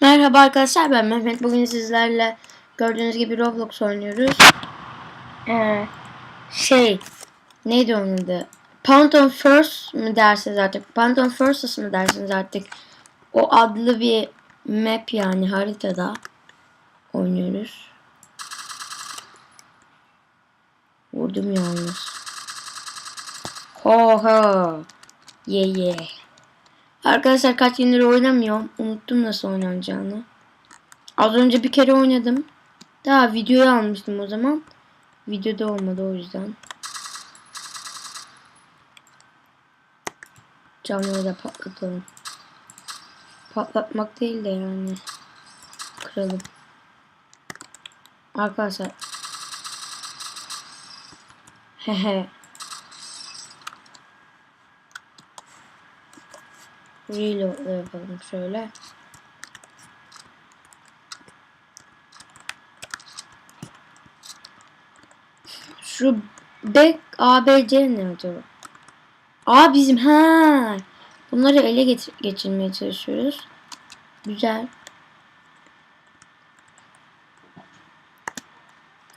Merhaba arkadaşlar ben Mehmet. Bugün sizlerle gördüğünüz gibi Roblox oynuyoruz. Ee, şey neydi onun adı? Pantheon First mi dersiniz artık? Pantheon First mı dersiniz artık? O adlı bir map yani haritada oynuyoruz. Vurdum yalnız. Ho ho. Ye ye. Arkadaşlar kaç gündür oynamıyorum. Unuttum nasıl oynanacağını. Az önce bir kere oynadım. Daha videoyu almıştım o zaman. Videoda olmadı o yüzden. Camları da patlatalım. Patlatmak değil de yani. Kıralım. Arkadaşlar. Hehe. Reload yapalım şöyle. Şu B, A, B, C ne acaba? A bizim ha. Bunları ele getir geçirmeye çalışıyoruz. Güzel.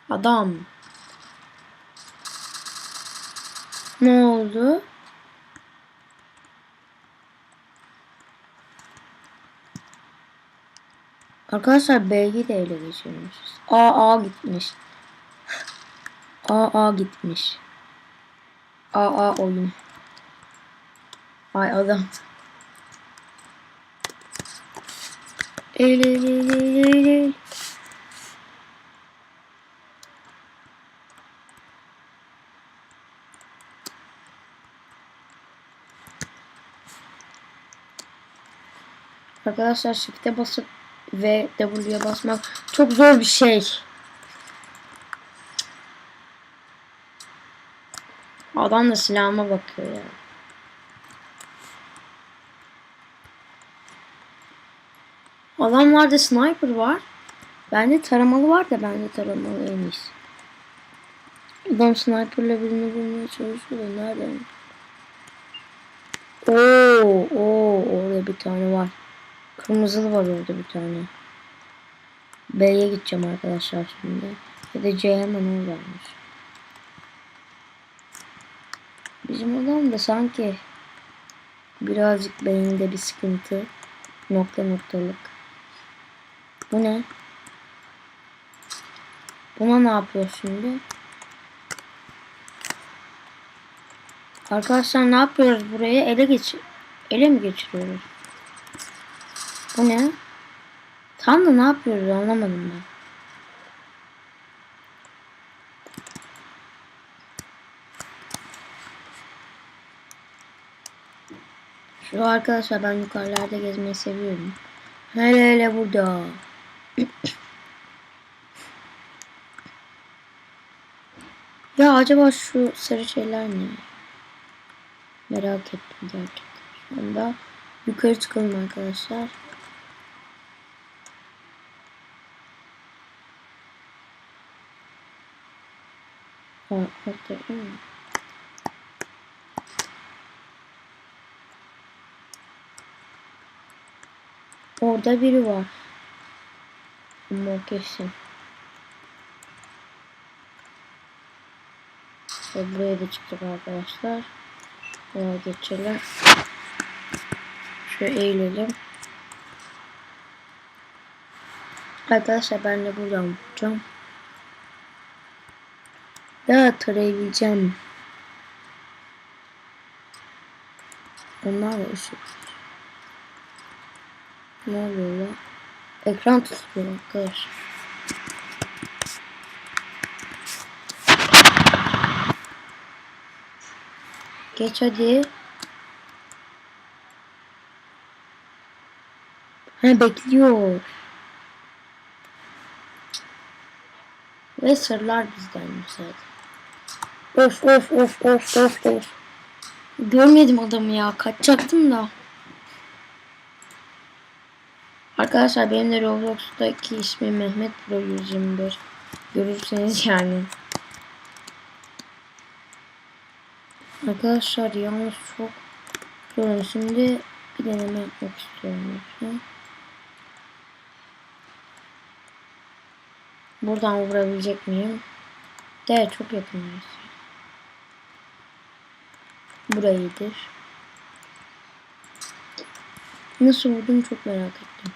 Adam. Ne oldu? Arkadaşlar B'yi de ele geçirmişiz. A A gitmiş. A A gitmiş. A A oyun. Ay adam. El. Arkadaşlar shift'e basıp ve W'ye basmak çok zor bir şey. Adam da silahıma bakıyor ya. Adamlarda sniper var. Bende taramalı var da bende taramalı en iyisi. Adam sniperla birini bulmaya çalışıyor da nereden? Oo, oo, orada bir tane var. Kırmızılı var orada bir tane. B'ye gideceğim arkadaşlar şimdi. Ya da C hemen oradaymış. Bizim adam da sanki birazcık beyinde bir sıkıntı. Nokta noktalık. Bu ne? Buna ne yapıyor şimdi? Arkadaşlar ne yapıyoruz buraya? Ele geç ele mi geçiriyoruz? Bu ne? Tam da ne yapıyoruz anlamadım ben. Şu arkadaşlar ben yukarılarda gezmeyi seviyorum. Hele hele burada. ya acaba şu sarı şeyler ne? Merak ettim gerçekten. Şu anda yukarı çıkalım arkadaşlar. Hatta, hmm. Orada biri var. Ama kesin. Ve buraya da çıktık arkadaşlar. Buraya geçelim. Şöyle eğilelim. Arkadaşlar ben de buradan bulacağım. Daha tarayabileceğim. Onlar da ışık. Ne oluyor ya? Ekran tutuyor arkadaşlar. Geç hadi. Ha bekliyor. Ve sırlar bizden zaten. Of of of of of of. Görmedim adamı ya. Kaçacaktım da. Arkadaşlar benim de Roblox'taki ismim Mehmet Pro 121. Görürseniz yani. Arkadaşlar yalnız çok zor. Şimdi bir deneme yapmak istiyorum. Lütfen. Buradan vurabilecek miyim? De çok yakınız. Burayıdır. Nasıl vurdum çok merak ettim.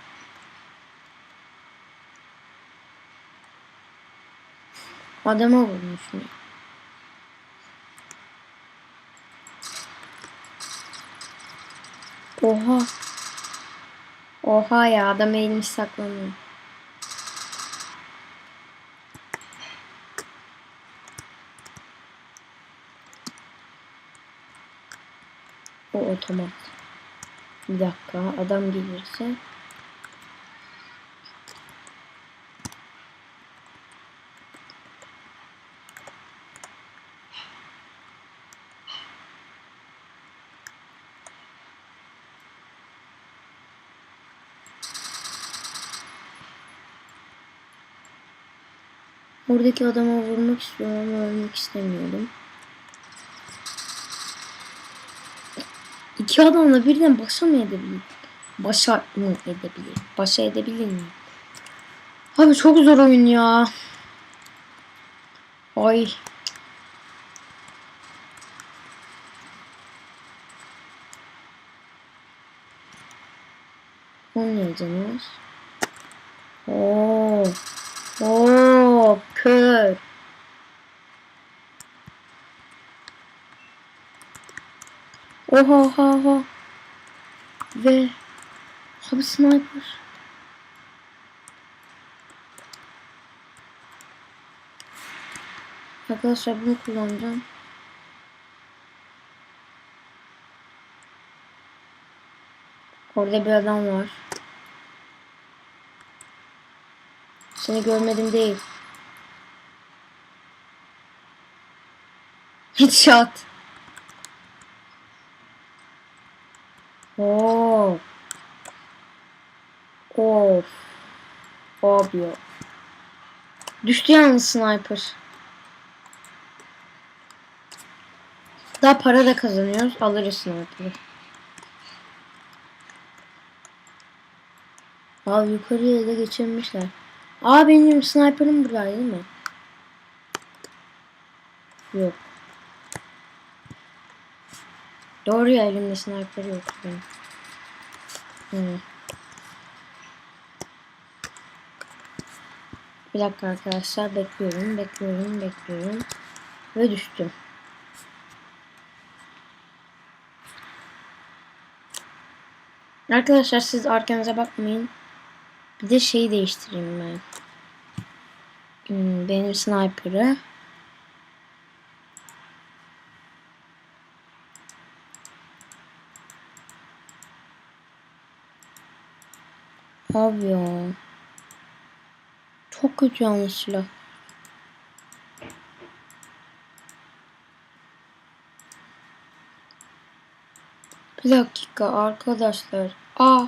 Adama vurmuşum. ya. Oha. Oha ya adam elini saklanıyor. O otomat. Bir dakika adam gelirse. Oradaki adama vurmak istiyorum ama ölmek istemiyorum. İki adamla birden başa mı edebilir? Başa mı edebilir? Başa edebilir mi? Abi çok zor oyun ya. Ay. Oynayacağız. Oo kör. Oha oha oha. Ve abi sniper. Arkadaşlar bunu kullanacağım. Orada bir adam var. Seni görmedim değil. Headshot. Oo. Of. Abi ya. Düştü yalnız sniper. Daha para da kazanıyoruz. Alırız sniper'ı. Abi yukarıya da geçirmişler. Aa benim sniper'ım buradaydı değil mi? Yok. Doğru ya elimde sniper yok benim. Hı. Bir dakika arkadaşlar bekliyorum, bekliyorum, bekliyorum. Ve düştüm. Arkadaşlar siz arkanıza bakmayın. Bir de şeyi değiştireyim ben. Hmm, benim sniper'ı. Abi ya. Çok kötü yalnız. Bir dakika arkadaşlar. Aa.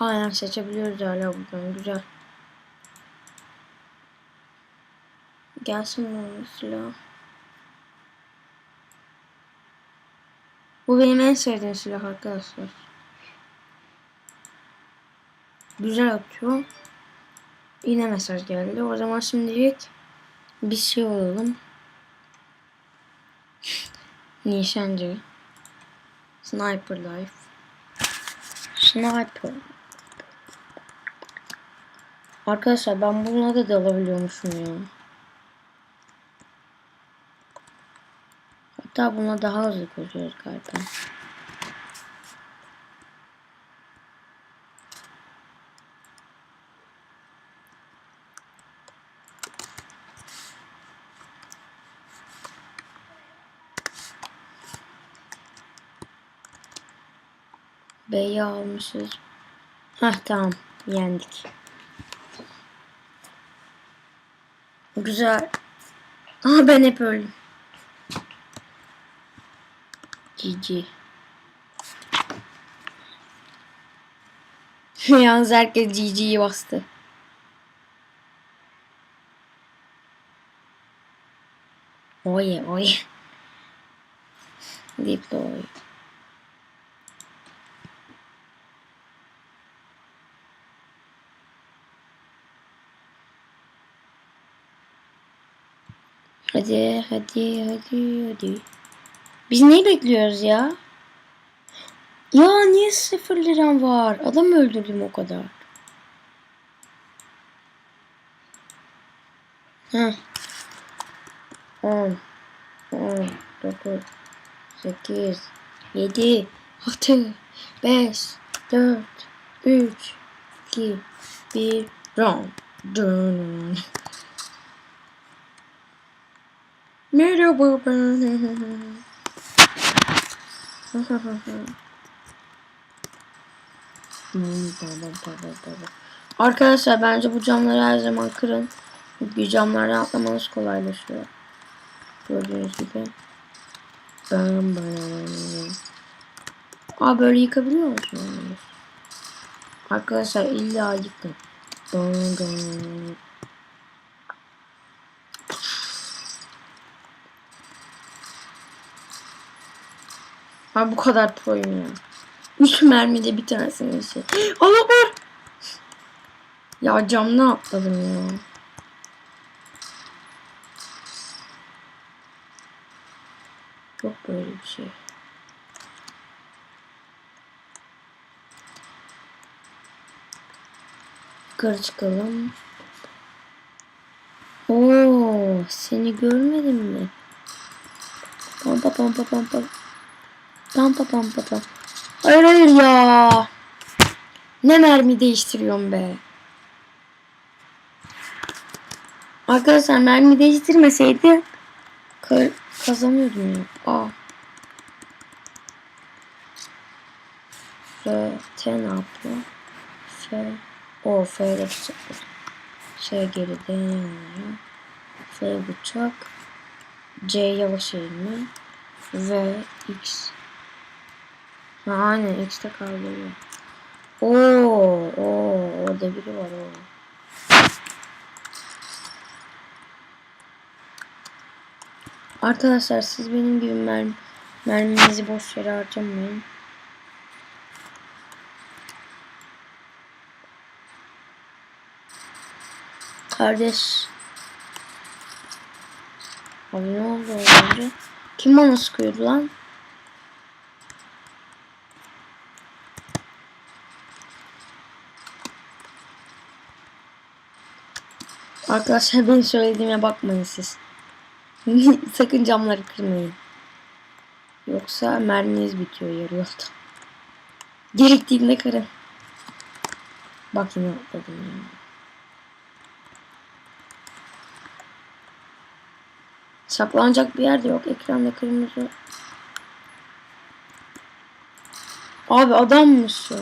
Aynen seçebiliyoruz hala buradan. Güzel. Gelsin bana silah. Bu benim en sevdiğim silah arkadaşlar. Güzel atıyor. Yine mesaj geldi. O zaman şimdilik bir şey olalım. Nişancı. Sniper Life. Sniper. Arkadaşlar ben bununla da dalabiliyormuşum ya. Hatta buna daha hızlı koşuyoruz galiba. B'yi almışız. Hah tamam. Yendik. Güzel. Aa ben hep öldüm. GG. Yalnız herkes GG'yi bastı. Oye oye. Deploy. Hadi hadi hadi hadi. Biz neyi bekliyoruz ya? Ya niye sıfır liram var? Adam öldürdüm o kadar. Heh. 10 10 9 8 7 6 5 4 3 2 1 Run. Dun. Merhaba ben. Arkadaşlar bence bu camları her zaman kırın. Bir camlardan atlamanız kolaylaşıyor. Gördüğünüz gibi. Bam bam. Aa böyle yıkabiliyor musunuz? Arkadaşlar illa yıkın. Bam bam. Ha bu kadar proyum ya. Üç mermide bir tanesini şey. Allah var. Ya camdan atladım ya. Yok böyle bir şey. Yukarı çıkalım. Oo, seni görmedim mi? Pampa pampa Pampa pampa pampa. Hayır hayır ya. Ne mermi değiştiriyorum be. Arkadaşlar mermi değiştirmeseydi ka- kazanıyordum ya. Aa. F, T ne yapıyor? F, o F ile bıçak. Şey geride yanıyor. F bıçak. C yavaş eğilme. V, X. Ha aynen X'te kaldırıyor. Oo, oo, orada biri var o. Arkadaşlar siz benim gibi mermi, merminizi boş yere harcamayın. Kardeş. Abi ne oldu önce? Kim bana sıkıyordu lan? Arkadaşlar benim söylediğime bakmayın siz. Sakın camları kırmayın. Yoksa merminiz bitiyor yarı yolda. Gerektiğinde kırın. Bak yine atladım ya. Saklanacak bir yer de yok. Ekranda kırmızı. Abi adammış ya.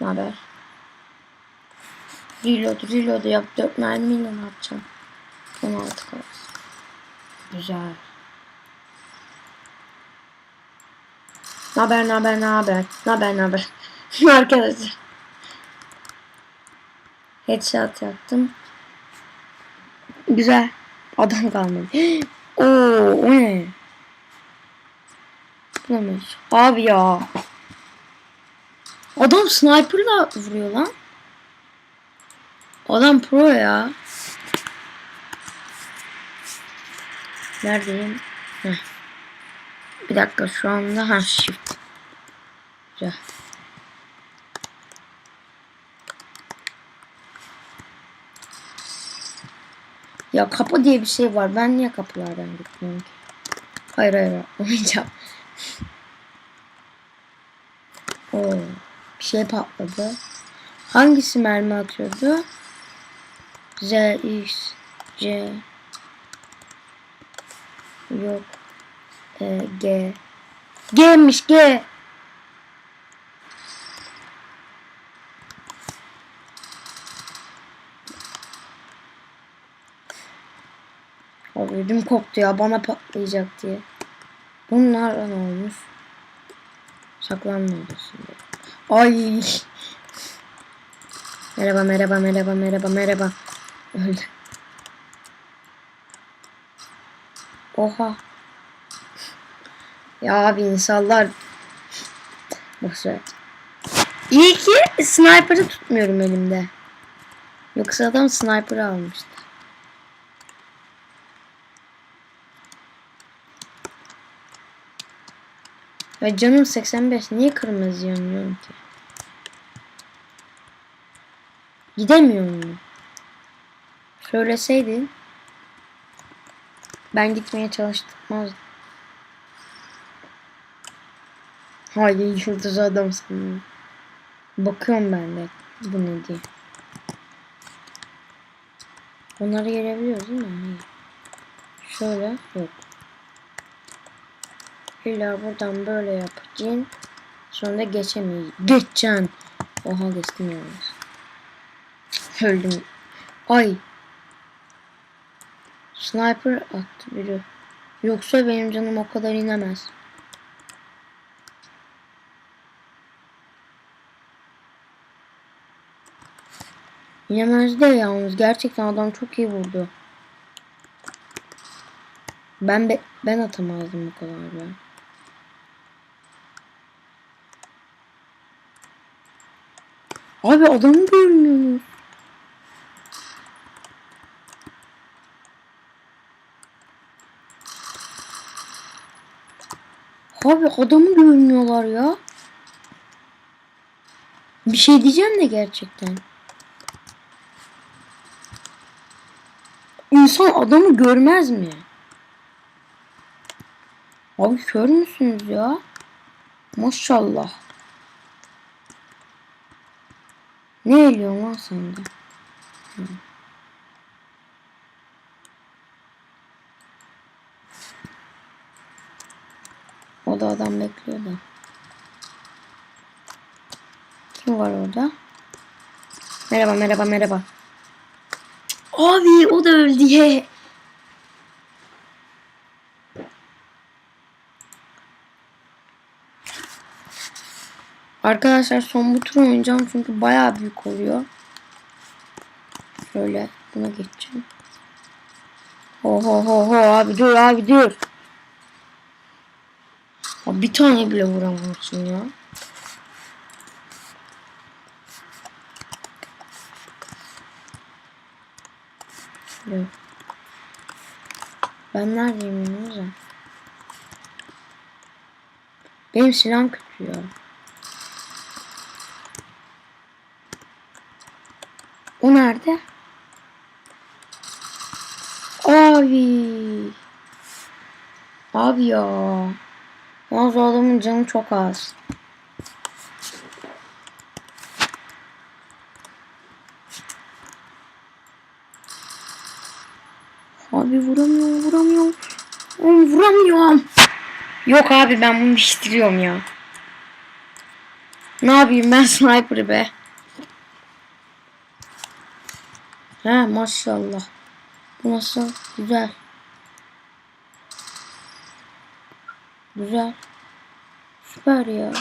Ne haber? Reload, reload yap. 4 mermiyle ne yapacağım? 16 kalsın. Güzel. Ne haber, ne haber, ne haber? Ne haber, ne haber? Arkadaşlar. Headshot yaptım. Güzel. Adam kalmadı. Oo, o ne? Bu ne? Abi ya. Adam sniper'la vuruyor lan. Adam pro ya. Neredeyim? Heh. Bir dakika şu anda ha shift. Güzel. Ya kapı diye bir şey var. Ben niye kapılardan gitmiyorum ki? Hayır hayır olmayacağım. Oo, bir şey patladı. Hangisi mermi atıyordu? Z, X, C. Yok. E, G. G'miş G. Abi ödüm koptu ya bana patlayacak diye. Bunlar ne olmuş? Saklanmıyorsun. Ay. Merhaba merhaba merhaba merhaba merhaba. Öldü. Oha. Ya abi insanlar. Boşver. İyi ki sniper'ı tutmuyorum elimde. Yoksa adam sniper'ı almıştı. Ya canım 85 niye kırmızı yanıyorum ki? Gidemiyor mu? Söyleseydin ben gitmeye çalışmazdım. Hayır yıldız adam sanıyorum. Bakıyorum ben de bu ne diye. Onları görebiliyoruz değil mi? Hayır. Şöyle yok. İlla buradan böyle yapacaksın. Sonra geçemeyiz. Geçeceksin. Oha geçtim yalnız. Öldüm. Ay. Sniper attı biri. Yoksa benim canım o kadar inemez. İnemez de yalnız. Gerçekten adam çok iyi vurdu. Ben be ben atamazdım bu kadar ben. Abi adamı görmüyoruz. Abi adamı görmüyorlar ya. Bir şey diyeceğim de gerçekten. İnsan adamı görmez mi? Abi kör müsünüz ya? Maşallah. Ne eliyorsun lan sen de? Hı. O da adam bekliyor. Kim var orada? Merhaba merhaba merhaba. Abi o da öldü ye. Arkadaşlar son bu tur oynayacağım çünkü bayağı büyük oluyor. Şöyle buna geçeceğim. Ho ho ho ho abi dur abi dur. Bir tane bile vuramıyorsun ya. Şöyle. Ben neredeyim ya? Benim silahım kötü ya. O nerede? Abi. Abi ya. Yalnız o adamın canı çok az. Abi vuramıyorum vuramıyorum. Oğlum vuramıyorum. Yok abi ben bunu bitiriyorum ya. Ne yapayım ben sniper be. He maşallah. Bu nasıl? Güzel. Güzel. Süper ya.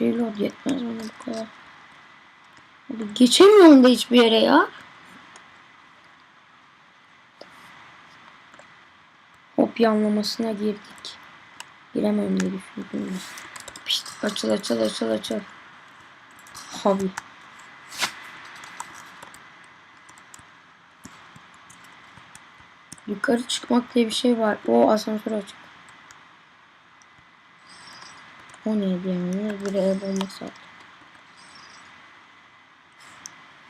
Reload yetmez bana bu kadar. Abi geçemiyorum da hiçbir yere ya. Hop yanlamasına girdik. Giremem diye düşündüm. Pişt, açıl açıl açıl açıl. Abi. Yukarı çıkmak diye bir şey var. O asansör açık. O neydi yani? Ev olması lazım.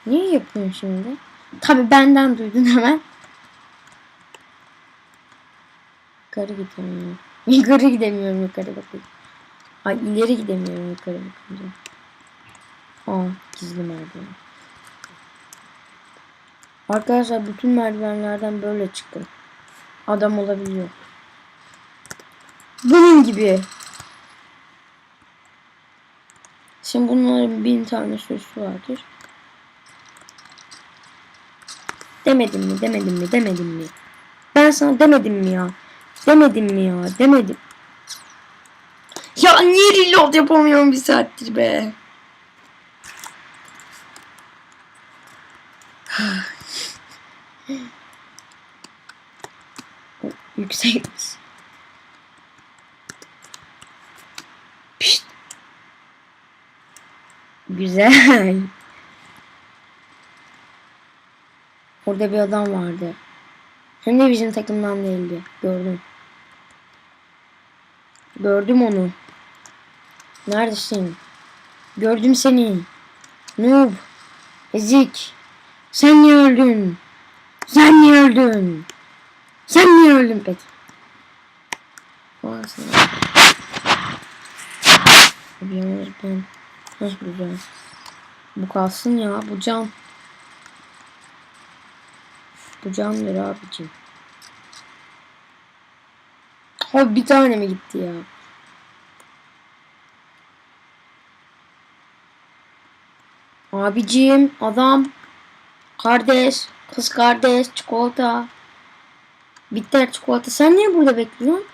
Niye yapıyorsun şimdi? Tabi benden duydun hemen. Yukarı gidemiyorum. Yukarı gidemiyorum yukarı bakayım. Ay ileri gidemiyorum yukarı bakınca. Aa gizli merdiven. Arkadaşlar bütün merdivenlerden böyle çıkın. Adam olabiliyor. Bunun gibi. Şimdi bunların bin tane sürüsü vardır. Demedim mi demedim mi demedim mi? Ben sana demedim mi ya? Demedim mi ya? Demedim. Ya niye reload yapamıyorum bir saattir be? Yüksekmiş. Pişt. Güzel. Orada bir adam vardı. Hem de bizim takımdan değildi. Gördüm. Gördüm onu. Neredesin? Gördüm seni. Noob. Ezik. Sen niye öldün? Sen niye öldün? Sen niye öldün peki? Abi yalnız ben nasıl bulacağım? Bu kalsın ya bu cam. Bu camdır abicim. Abi bir tane mi gitti ya? Abicim adam kardeş kız kardeş çikolata bitter çikolata sen niye burada bekliyorsun?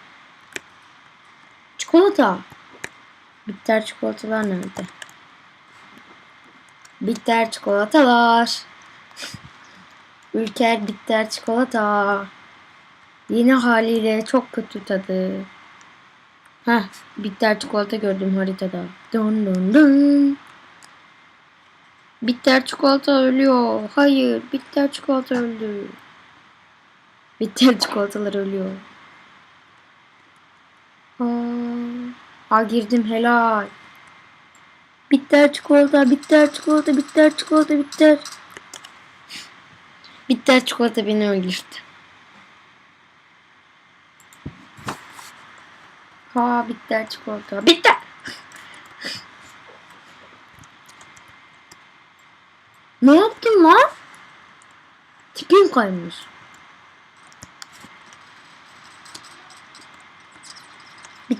Çikolata bitter çikolatalar nerede? Bitter çikolatalar Ülker bitter çikolata Yeni haliyle çok kötü tadı Heh bitter çikolata gördüm haritada Dun dun dun Bitter çikolata ölüyor. Hayır, bitter çikolata öldü. Bitter çikolatalar ölüyor. Aa, girdim helal. Bitter çikolata, bitter çikolata, bitter çikolata, bitter. Bitter çikolata beni öldürdü. Ha bitter çikolata. Bitter. Ne yaptın lan? Tipim kaymış.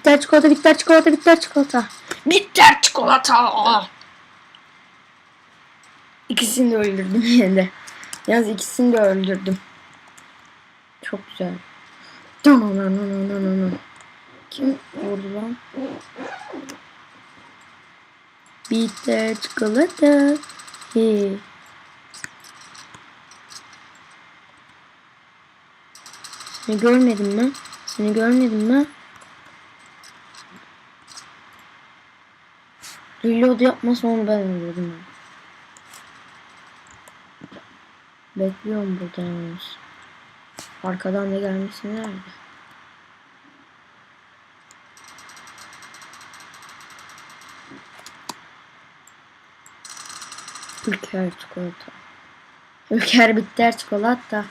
Bitter çikolata, bitter çikolata, bitter çikolata. Bitter çikolata. İkisini de öldürdüm yine de. Yalnız ikisini de öldürdüm. Çok güzel. Kim vurdu lan? Bitter çikolata. Hey. Seni görmedim mi? Seni görmedim mi? Reload yapmasa onu ben öldürdüm. Bekliyorum burada yalnız. Arkadan da gelmesi nerede? Ülker çikolata. Ülker bitter çikolata.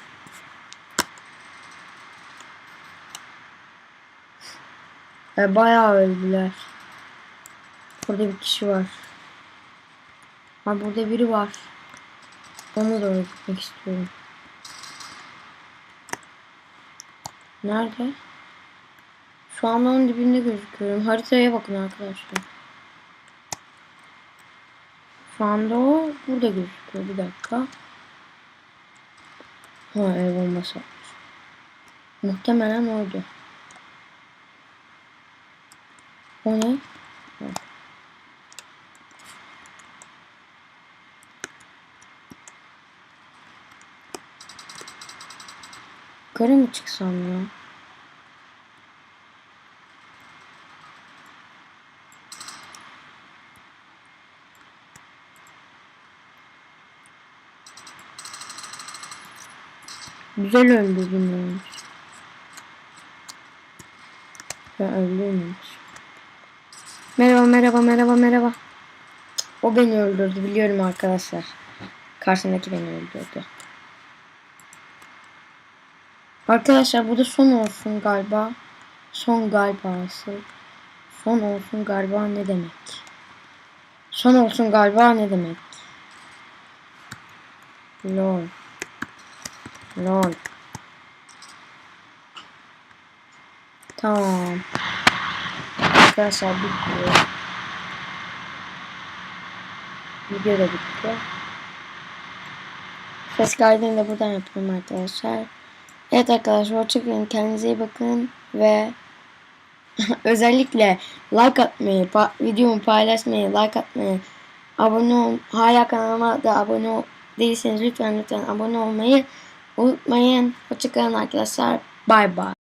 E, bayağı öldüler. Burada bir kişi var. Ha burada biri var. Onu da öldürmek istiyorum. Nerede? Şu anda onun dibinde gözüküyorum. Haritaya bakın arkadaşlar. Şu anda o burada gözüküyor. Bir dakika. Ha bombası atmış. Muhtemelen oydu. O ne? Yukarı mı çıksam ya? Güzel öldürdüm yani. Ben öldürmemiş. Merhaba merhaba merhaba merhaba. O beni öldürdü biliyorum arkadaşlar. Karşımdaki beni öldürdü. Arkadaşlar bu da son olsun galiba. Son galiba asıl. Son olsun galiba ne demek? Son olsun galiba ne demek? Lol. Lol. Tamam. Arkadaşlar bitti. Video da bitti. Ses kaydını da buradan yapıyorum arkadaşlar. Evet arkadaşlar hoşçakalın. Kendinize iyi bakın ve özellikle like atmayı, pa videomu paylaşmayı, like atmayı, abone ol, hala kanalıma da abone değilseniz lütfen lütfen abone olmayı unutmayın. Hoşçakalın arkadaşlar. Bye bye.